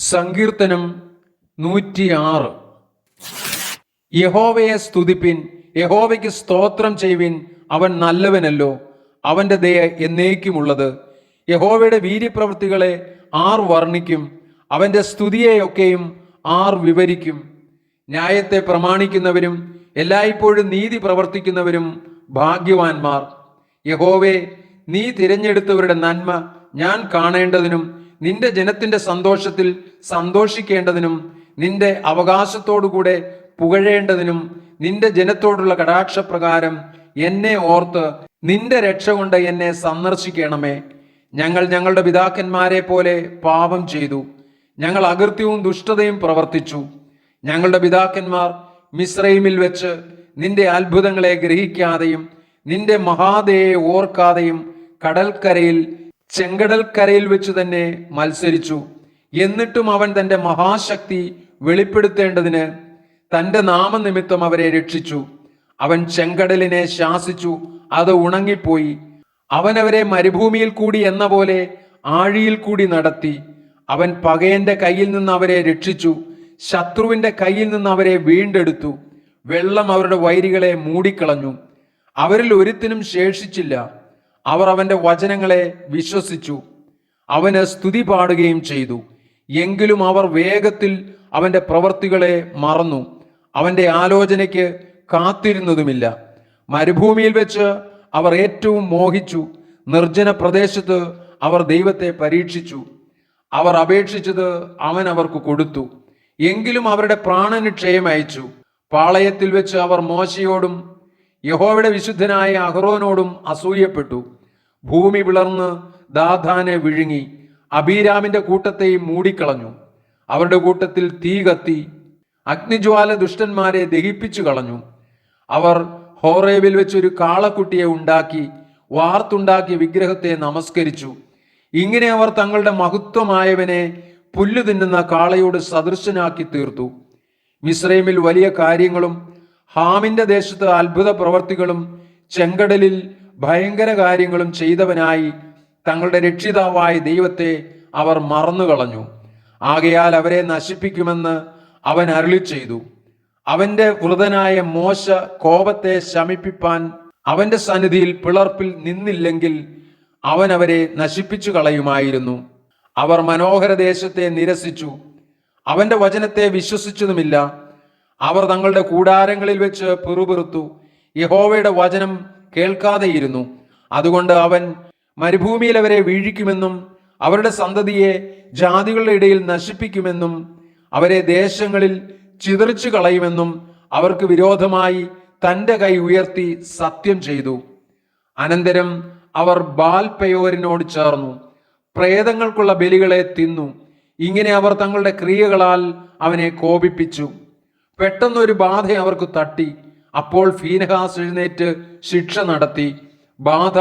സങ്കീർത്തനം നൂറ്റിയാറ്. യഹോവയെ സ്തുതിപ്പിൻ യഹോവയ്ക്ക് സ്തോത്രം ചെയ്യുവിൻ അവൻ നല്ലവനല്ലോ. അവന്റെ ദയ എന്നേക്കുമുള്ളത്. യഹോവയുടെ വീര്യപ്രവൃത്തികളെ ആർ വർണിക്കും അവന്റെ സ്തുതിയെയൊക്കെയും ആർ വിവരിക്കും. ന്യായത്തെ പ്രമാണിക്കുന്നവരും എല്ലായ്പ്പോഴും നീതി പ്രവർത്തിക്കുന്നവരും ഭാഗ്യവാന്മാർ. യഹോവെ നീ തിരഞ്ഞെടുത്തവരുടെ നന്മ ഞാൻ കാണേണ്ടതിനും നിന്റെ ജനത്തിന്റെ സന്തോഷത്തിൽ സന്തോഷിക്കേണ്ടതിനും നിന്റെ അവകാശത്തോടുകൂടെ പുകഴേണ്ടതിനും നിന്റെ ജനത്തോടുള്ള കടാക്ഷപ്രകാരം എന്നെ ഓർത്ത് നിന്റെ രക്ഷ കൊണ്ട് എന്നെ സന്ദർശിക്കണമേ. ഞങ്ങൾ ഞങ്ങളുടെ പിതാക്കന്മാരെ പോലെ പാപം ചെയ്തു. ഞങ്ങൾ അകൃത്യവും ദുഷ്ടതയും പ്രവർത്തിച്ചു. ഞങ്ങളുടെ പിതാക്കന്മാർ മിശ്രൈമിൽ വെച്ച് നിന്റെ അത്ഭുതങ്ങളെ ഗ്രഹിക്കാതെയും നിന്റെ മഹാദയെ ഓർക്കാതെയും കടൽക്കരയിൽ ചെങ്കടൽക്കരയിൽ വെച്ച് തന്നെ മത്സരിച്ചു. എന്നിട്ടും അവൻ തന്റെ മഹാശക്തി വെളിപ്പെടുത്തേണ്ടതിന് തന്റെ നാമനിമിത്തം അവരെ രക്ഷിച്ചു. അവൻ ചെങ്കടലിനെ ശാസിച്ചു. അത് ഉണങ്ങിപ്പോയി. അവനവരെ മരുഭൂമിയിൽ കൂടി എന്ന പോലെ ആഴിയിൽ കൂടി നടത്തി. അവൻ പകയന്റെ കയ്യിൽ നിന്ന് അവരെ രക്ഷിച്ചു. ശത്രുവിന്റെ കയ്യിൽ നിന്ന് അവരെ വീണ്ടെടുത്തു. വെള്ളം അവരുടെ വൈരികളെ മൂടിക്കളഞ്ഞു. അവരിൽ ഒരുത്തിനും ശേഷിച്ചില്ല. അവർ അവന്റെ വചനങ്ങളെ വിശ്വസിച്ചു. അവന് സ്തുതി പാടുകയും ചെയ്തു. എങ്കിലും അവർ വേഗത്തിൽ അവന്റെ പ്രവൃത്തികളെ മറന്നു. അവന്റെ ആലോചനയ്ക്ക് കാത്തിരുന്നതുമില്ല. മരുഭൂമിയിൽ വെച്ച് അവർ ഏറ്റവും മോഹിച്ചു. നിർജന പ്രദേശത്ത് അവർ ദൈവത്തെ പരീക്ഷിച്ചു. അവർ അപേക്ഷിച്ചത് അവൻ അവർക്ക് കൊടുത്തു. എങ്കിലും അവരുടെ പ്രാണന് ക്ഷയം അയച്ചു. പാളയത്തിൽ വെച്ച് അവർ മോശയോടും യഹോവയുടെ വിശുദ്ധനായ അഹ്റോനോടും അസൂയപ്പെട്ടു. ഭൂമി വിളർന്ന് ദാധാനെ വിഴുങ്ങി അബീരാമിന്റെ കൂട്ടത്തെയും മൂടിക്കളഞ്ഞു. അവരുടെ കൂട്ടത്തിൽ തീ കത്തി അഗ്നിജ്വാല ദുഷ്ടന്മാരെ ദഹിപ്പിച്ചു കളഞ്ഞു. അവർ ഹോറേവിൽ വെച്ചൊരു കാളക്കുട്ടിയെ ഉണ്ടാക്കി വാർത്തുണ്ടാക്കിയ വിഗ്രഹത്തെ നമസ്കരിച്ചു. ഇങ്ങനെ അവർ തങ്ങളുടെ മഹത്വമായവനെ പുല്ലു തിന്നുന്ന കാളയോട് സദൃശനാക്കി തീർത്തു. മിസ്രൈമിൽ വലിയ കാര്യങ്ങളും ഹാമിന്റെ ദേശത്ത് അത്ഭുത പ്രവർത്തികളും ചെങ്കടലിൽ ഭയങ്കര കാര്യങ്ങളും ചെയ്തവനായി തങ്ങളുടെ രക്ഷിതാവായ ദൈവത്തെ അവർ മറന്നുകളഞ്ഞു. ആകയാൽ അവരെ നശിപ്പിക്കുമെന്ന് അവൻ അരുളി ചെയ്തു. അവന്റെ വൃതനായ മോശ കോപത്തെ ശമിപ്പിപ്പാൻ അവന്റെ സന്നിധിയിൽ പിളർപ്പിൽ നിന്നില്ലെങ്കിൽ അവൻ അവരെ നശിപ്പിച്ചു കളയുമായിരുന്നു അവർ മനോഹര ദേശത്തെ നിരസിച്ചു. അവന്റെ വചനത്തെ വിശ്വസിച്ചതുമില്ല. അവർ തങ്ങളുടെ കൂടാരങ്ങളിൽ വെച്ച് പിറുപിറുത്തു. യഹോവയുടെ വചനം കേൾക്കാതെയിരുന്നു. അതുകൊണ്ട് അവൻ മരുഭൂമിയിൽ അവരെ വീഴിക്കുമെന്നും അവരുടെ സന്തതിയെ ജാതികളുടെ ഇടയിൽ നശിപ്പിക്കുമെന്നും അവരെ ദേശങ്ങളിൽ ചിതറിച്ചു കളയുമെന്നും അവർക്ക് വിരോധമായി തന്റെ കൈ ഉയർത്തി സത്യം ചെയ്തു. അനന്തരം അവർ ബാൽപയോരിനോട് ചേർന്നു. പ്രേതങ്ങൾക്കുള്ള ബലികളെ തിന്നു. ഇങ്ങനെ അവർ തങ്ങളുടെ ക്രിയകളാൽ അവനെ കോപിപ്പിച്ചു. പെട്ടെന്നൊരു ബാധ അവർക്ക് തട്ടി. അപ്പോൾ ഫീനഹാസ് എഴുന്നേറ്റ് ശിക്ഷ നടത്തി ബാധ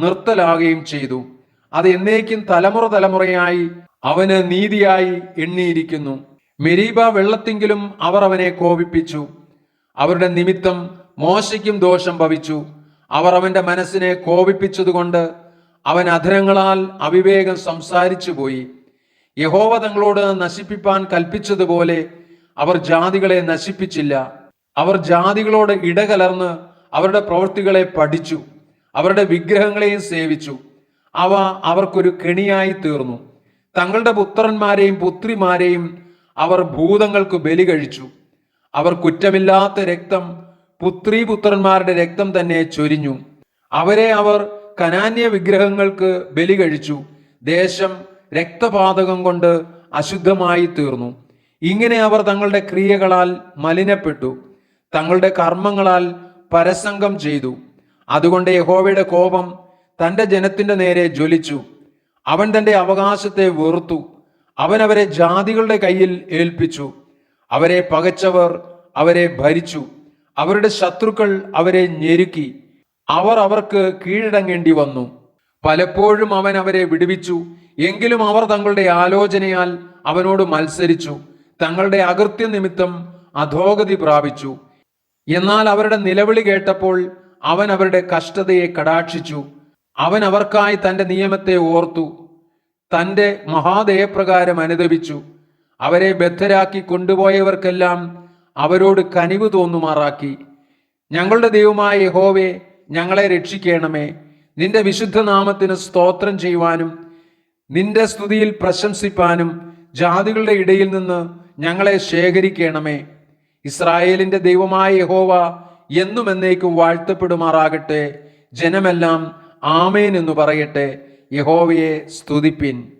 നിർത്തലാകുകയും ചെയ്തു. അത് എന്നേക്കും തലമുറ തലമുറയായി അവന് നീതിയായി എണ്ണിയിരിക്കുന്നു. മെരീബ വെള്ളത്തിങ്കിലും അവർ അവനെ കോപിപ്പിച്ചു. അവരുടെ നിമിത്തം മോശയ്ക്കും ദോഷം ഭവിച്ചു. അവർ അവന്റെ മനസ്സിനെ കോപിപ്പിച്ചതുകൊണ്ട് അവൻ അധരങ്ങളാൽ അവിവേകം സംസാരിച്ചു പോയി യഹോവ തങ്ങളോട് നശിപ്പിപ്പാൻ കൽപ്പിച്ചതുപോലെ അവർ ജാതികളെ നശിപ്പിച്ചില്ല. അവർ ജാതികളോട് ഇടകലർന്ന് അവരുടെ പ്രവൃത്തികളെ പഠിച്ചു അവരുടെ വിഗ്രഹങ്ങളെയും സേവിച്ചു. അവ അവർക്കൊരു കെണിയായി തീർന്നു. തങ്ങളുടെ പുത്രന്മാരെയും പുത്രിമാരെയും അവർ ഭൂതങ്ങൾക്ക് ബലി കഴിച്ചു. അവർ കുറ്റമില്ലാത്ത രക്തം പുത്രീപുത്രന്മാരുടെ രക്തം തന്നെ ചൊരിഞ്ഞു. അവരെ അവർ കനാന്യ വിഗ്രഹങ്ങൾക്ക് ബലി കഴിച്ചു. ദേശം രക്തപാതകം കൊണ്ട് അശുദ്ധമായി തീർന്നു. ഇങ്ങനെ അവർ തങ്ങളുടെ ക്രിയകളാൽ മലിനപ്പെട്ടു. തങ്ങളുടെ കർമ്മങ്ങളാൽ പരസംഗം ചെയ്തു. അതുകൊണ്ട് യഹോവയുടെ കോപം തന്റെ ജനത്തിന്റെ നേരെ ജ്വലിച്ചു. അവൻ തന്റെ അവകാശത്തെ വെറുത്തു. അവൻ അവരെ ജാതികളുടെ കയ്യിൽ ഏൽപ്പിച്ചു. അവരെ പകച്ചവർ അവരെ ഭരിച്ചു. അവരുടെ ശത്രുക്കൾ അവരെ ഞെരുക്കി. അവർ അവർക്ക് കീഴടങ്ങേണ്ടി വന്നു. പലപ്പോഴും അവൻ അവരെ വിടുവിച്ചു. എങ്കിലും അവർ തങ്ങളുടെ ആലോചനയാൽ അവനോട് മത്സരിച്ചു. തങ്ങളുടെ അകൃത്യ നിമിത്തം അധോഗതി പ്രാപിച്ചു. എന്നാൽ അവരുടെ നിലവിളി കേട്ടപ്പോൾ അവൻ അവരുടെ കഷ്ടതയെ കടാക്ഷിച്ചു. അവൻ അവർക്കായി തന്റെ നിയമത്തെ ഓർത്തു. തന്റെ മഹാദയപ്രകാരം അനുദപിച്ചു. അവരെ ബദ്ധരാക്കി കൊണ്ടുപോയവർക്കെല്ലാം അവരോട് കനിവ് തോന്നുമാറാക്കി. ഞങ്ങളുടെ ദൈവമായ യഹോവേ ഞങ്ങളെ രക്ഷിക്കണമേ. നിന്റെ വിശുദ്ധ നാമത്തിന് സ്തോത്രം ചെയ്യുവാനും നിന്റെ സ്തുതിയിൽ പ്രശംസിപ്പാനും ജാതികളുടെ ഇടയിൽ നിന്ന് ഞങ്ങളെ ശേഖരിക്കണമേ. ഇസ്രായേലിന്റെ ദൈവമായ യഹോവ എന്നും എന്നേക്കും വാഴ്ത്തപ്പെടുമാറാകട്ടെ. ജനമെല്ലാം ആമേൻ എന്ന് പറയട്ടെ. യഹോവയെ സ്തുതിപ്പിൻ.